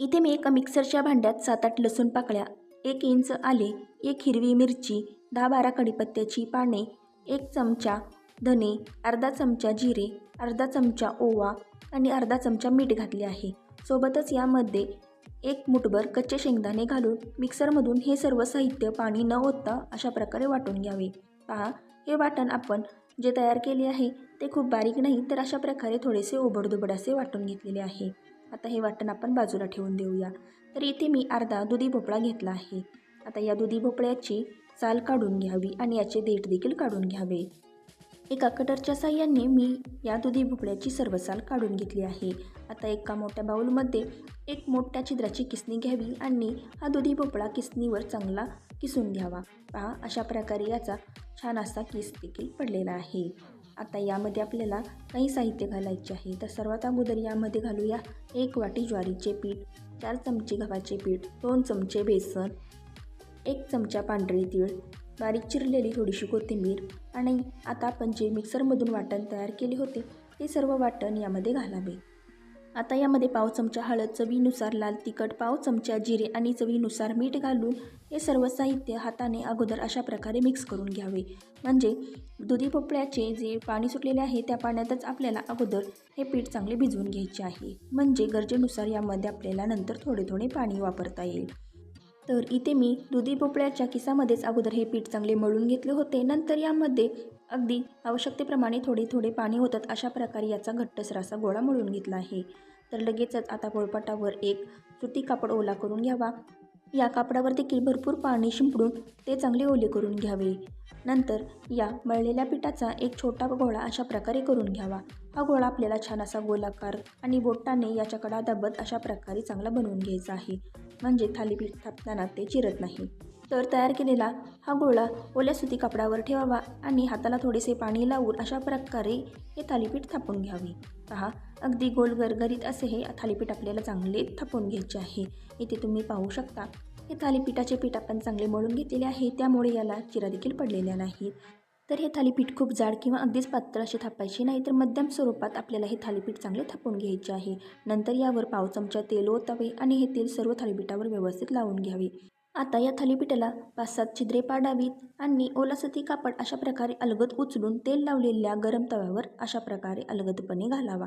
इथे मी एका मिक्सरच्या भांड्यात सात आठ लसूण पाकळ्या एक इंच आले एक हिरवी मिरची दहा बारा कढीपत्त्याची पाने एक चमचा धने अर्धा चमचा जिरे अर्धा चमचा ओवा आणि अर्धा चमचा मीठ घातले आहे. सोबतच यामध्ये एक मुठभर कच्चे शेंगदाणे घालून मिक्सरमधून हे सर्व साहित्य पाणी न ओतता अशा प्रकारे वाटून घ्यावे. पहा हे वाटण आपण जे तयार केले आहे ते खूप बारीक नाही तर अशा प्रकारे थोडेसे ओबडधोबड असे वाटून घेतलेले आहे. आता हे वाटण आपण बाजूला ठेवून देऊया. तर इथे मी अर्धा दुधी भोपळा घेतला आहे. आता या दुधी भोपळ्याची चाल काढून घ्यावी आणि याचे देठ देखील काढून घ्यावे. एका कटरच्या साह्याने मी या दुधी भोपळ्याची सर्व साल काढून घेतली आहे. आता एका मोठ्या बाऊलमध्ये एक मोठ्या छिद्राची किसणी घ्यावी आणि हा दुधी भोपळा किसणीवर चांगला किसून घ्यावा. पहा अशा प्रकारे याचा छान असा किस देखील पडलेला आहे. आता यामध्ये आपल्याला काही साहित्य घालायचे आहे. तर सर्वात अगोदर यामध्ये घालूया एक वाटी ज्वारीचे पीठ चार चमचे गव्हाचे पीठ दोन चमचे बेसन एक चमचा पांढरे तीळ बारीक चिरलेली थोडीशी कोथिंबीर आणि आता आपण जे मिक्सरमधून वाटण तयार केले होते ते सर्व वाटण यामध्ये घालावे. आता यामध्ये पाव चमचा हळद चवीनुसार लाल तिखट पाव चमचा जिरे आणि चवीनुसार मीठ घालून हे सर्व साहित्य हाताने अगोदर अशा प्रकारे मिक्स करून घ्यावे. म्हणजे दुधी भोपळ्याचे जे पाणी सुटलेले आहे त्या पाण्यातच आपल्याला अगोदर हे पीठ चांगले भिजवून घ्यायचे आहे. म्हणजे गरजेनुसार यामध्ये आपल्याला नंतर थोडे थोडे पाणी वापरता येईल. तर इथे मी दुधी भोपळ्याच्या किसामध्येच अगोदर हे पीठ चांगले मळून घेतले होते. नंतर यामध्ये अगदी आवश्यकतेप्रमाणे थोडे थोडे पाणी होतात अशा प्रकारे याचा घट्टसर असा गोळा मळून घेतला आहे. तर लगेचच आता पोळपाटावर एक सुती कापड ओला करून घ्यावा. या कापडावर देखील भरपूर पाणी शिंपडून ते चांगले ओले करून घ्यावे. नंतर या मळलेल्या पिठाचा एक छोटा गोळा अशा प्रकारे करून घ्यावा. हा गोळा आपल्याला छान असा गोलाकार आणि बोटाने याच्या कडा दाबत अशा प्रकारे चांगला बनवून घ्यायचा आहे. म्हणजे थालीपीठ थापताना ते चिरत नाही. तर तयार केलेला हा गोळा ओल्या सुती कापडावर ठेवावा आणि हाताला थोडेसे पाणी लावून अशा प्रकारे हे थालीपीठ थापून घ्यावे. पहा अगदी गोल गरगरीत असे हे थालीपीठ आपल्याला चांगले थापून घ्यायचे आहे. इथे तुम्ही पाहू शकता हे थालीपीठाचे पीठ आपण चांगले मळून घेतलेले आहे त्यामुळे याला चिरा देखील पडलेल्या नाहीत. तर हे थालीपीठ खूप जाड किंवा अगदीच पातळ असे थापायचे नाही तर मध्यम स्वरूपात आपल्याला हे थालीपीठ चांगले थापून घ्यायचे आहे. नंतर यावर पाव चमचा तेल ओतावे आणि हे तेल सर्व थालीपीठावर व्यवस्थित लावून घ्यावे. आता या थालीपीठाला पाच सात छिद्रे पाडावीत आणि ओलासती कापड अशा प्रकारे अलगद उचलून तेल लावलेल्या गरम तव्यावर अशा प्रकारे अलगदपणे घालावा.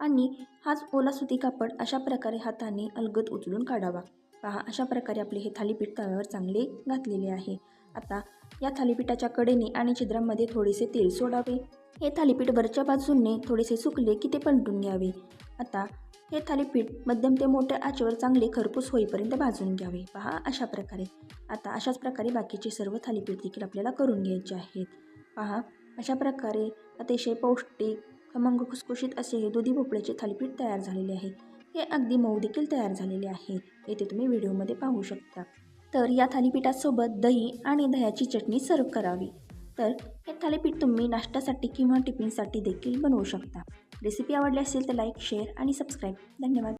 आणि हाच ओलासुती कापड अशा प्रकारे हाताने अलगद उचलून काढावा. पहा अशा प्रकारे आपले हे थालीपीठ तव्यावर चांगले घातलेले आहे. आता या थालीपीठाच्या कडेने आणि छिद्रांमध्ये थोडेसे तेल सोडावे. हे थालीपीठ वरच्या बाजूने थोडेसे सुकले की ते पलटून घ्यावे. आता हे थालीपीठ मध्यम ते मोठ्या आचेवर चांगले खरपूस होईपर्यंत भाजून घ्यावे. पहा अशा प्रकारे. आता अशाच प्रकारे बाकीचे सर्व थालीपीठ देखील आपल्याला करून घ्यायचे आहेत. पहा अशा प्रकारे अतिशय पौष्टिक खमंग खुसखुशीत असे हे दुधी भोपळ्याचे थालीपीठ तयार झालेले आहे. हे अगदी मऊ देखील तयार झालेले आहे. येथे तुम्ही व्हिडिओमध्ये पाहू शकता. तर या थालीपीठासोबत दही आणि दह्याची चटणी सर्व करावी. तर हे थालीपीठ तुम्ही नाश्त्यासाठी किंवा टिफिनसाठी देखील बनवू शकता. रेसिपी आवडली असेल तर लाईक शेअर आणि सबस्क्राईब धन्यवाद.